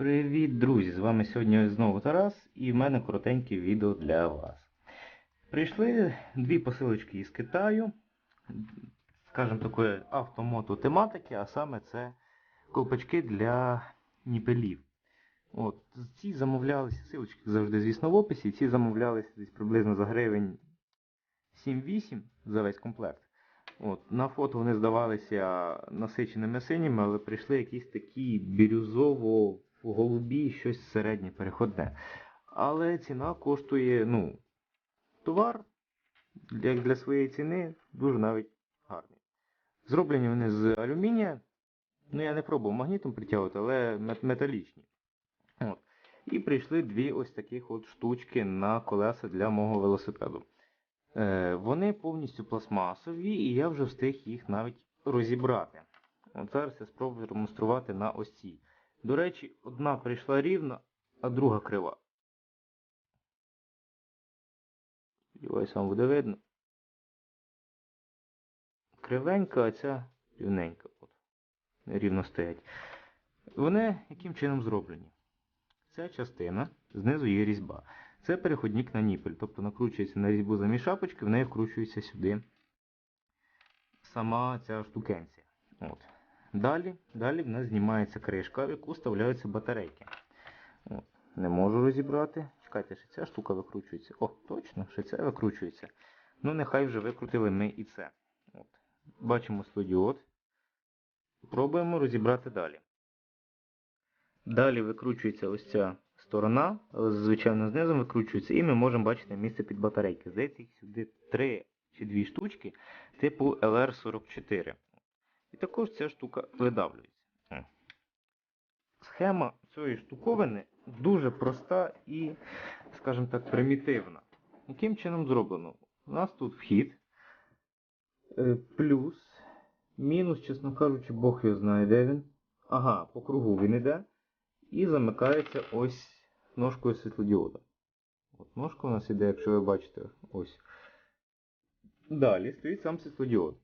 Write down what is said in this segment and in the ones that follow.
Привіт, друзі! З вами сьогодні знову Тарас і в мене коротеньке відео для вас. Прийшли дві посилочки із Китаю, скажімо такої автомото тематики, а саме це ковпачки для ніпелів. От, Ці замовлялися, силочки завжди, звісно, в описі, ці замовлялися десь приблизно за гривень 7-8 за весь комплект. От, На фото вони здавалися насиченими синіми, але прийшли якісь такі бірюзово-голубі, щось середнє переходне. Але ціна коштує, ну, товар, як для своєї ціни, дуже навіть гарний. Зроблені вони з алюмінія. Ну, я не пробував магнітом притягувати, але металічні. От. І прийшли дві ось таких от штучки на колеса для мого велосипеду. Е, Вони повністю пластмасові, і я вже встиг їх навіть розібрати. От зараз я спробую демонструвати на ось цій. До речі, одна прийшла рівна, а друга крива. Сподіваюсь, вам буде видно. Кривенька, а ця рівненька. От. Рівно стоять. Вони яким чином зроблені? Ця частина, знизу є різьба. Це переходник на ніпель, тобто накручується на різьбу замість шапочки, в неї вкручується сюди сама ця штукенція. От. Далі, далі в нас знімається кришка, в яку вставляються батарейки. Не можу розібрати. Чекайте, ще ця штука викручується. О, точно, ще це викручується. Ну, нехай вже викрутили ми і це. От. Бачимо стодіод. Пробуємо розібрати далі. Далі викручується ось ця сторона, звичайно знизу викручується, і ми можемо бачити місце під батарейки. Здається, їх сюди 3 чи 2 штучки типу LR44. І також ця штука видавлюється. Схема цієї штуковини дуже проста і, скажімо так, примітивна. Яким чином зроблено? У нас тут вхід, е, плюс, мінус, чесно кажучи, Бог його знає, де він. Ага, по кругу він іде. І замикається ось ножкою світлодіода. От ножка у нас іде, якщо ви бачите, ось. Далі стоїть сам світлодіод.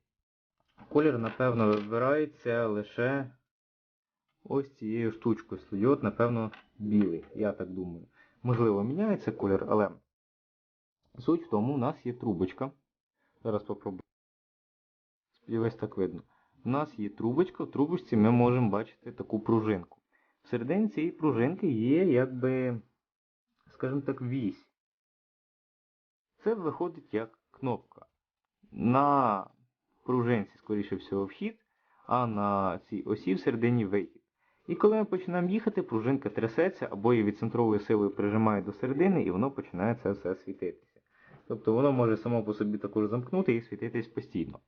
Колір, напевно, вибирається лише ось цією штучкою. Світлодіод, напевно, білий, я так думаю. Можливо, міняється колір, але суть в тому, у нас є трубочка. Зараз попробую. Сподіваюсь, так видно. У нас є трубочка, в трубочці ми можемо бачити таку пружинку. Всередині цієї пружинки є, якби, скажімо так, вісь. Це виходить як кнопка. На пружинці, скоріше всього, вхід, а на цій осі всередині вихід. І коли ми починаємо їхати, пружинка трясеться або її відцентровою силою прижимає до середини, і воно починає це все світитися. Тобто воно може само по собі також замкнути і світитись постійно.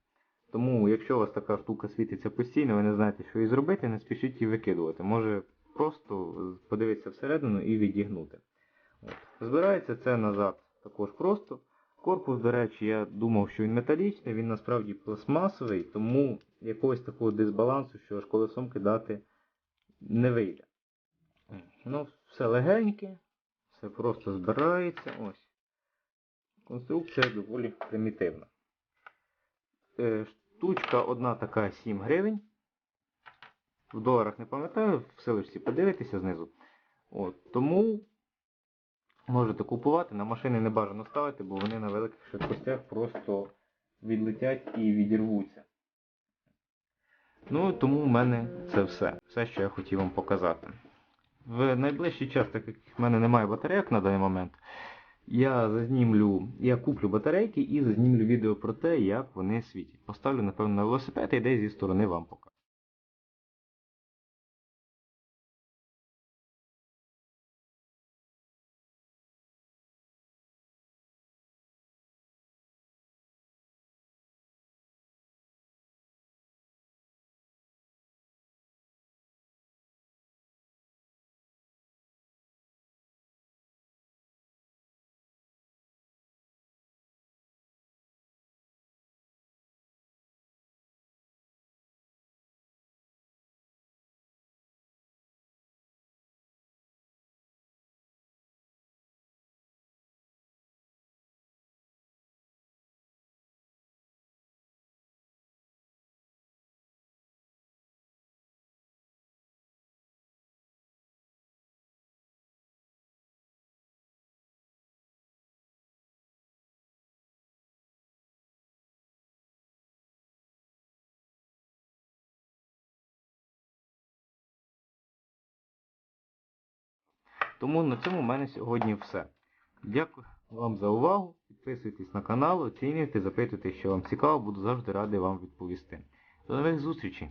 Тому, якщо у вас така штука світиться постійно, ви не знаєте, що її зробити, не спішіть її викидувати. Може просто подивитися всередину і відігнути. От. Збирається це назад також просто. Корпус, до речі, я думав, що він металічний, він насправді пластмасовий, тому якогось такого дисбалансу, що аж колесом кидати не вийде. Ну, все легеньке, все просто збирається. Ось. Конструкція доволі примітивна. Е, Штучка одна така 7 гривень. В доларах не пам'ятаю, в селищі подивитися знизу. От, Тому можете купувати, на машини не бажано ставити, бо вони на великих швидкостях просто відлетять і відірвуться. Ну, тому в мене це все. Все, що я хотів вам показати. В найближчий час, так як в мене немає батарейок на даний момент, я зазнімлю, я куплю батарейки і зазнімлю відео про те, як вони світять. Поставлю, напевно, на велосипед і десь зі сторони вам покажу. Тому на цьому в мене сьогодні все. Дякую вам за увагу. Підписуйтесь на канал, оцінюйте, запитуйте, що вам цікаво, буду завжди радий вам відповісти. До нових зустрічей!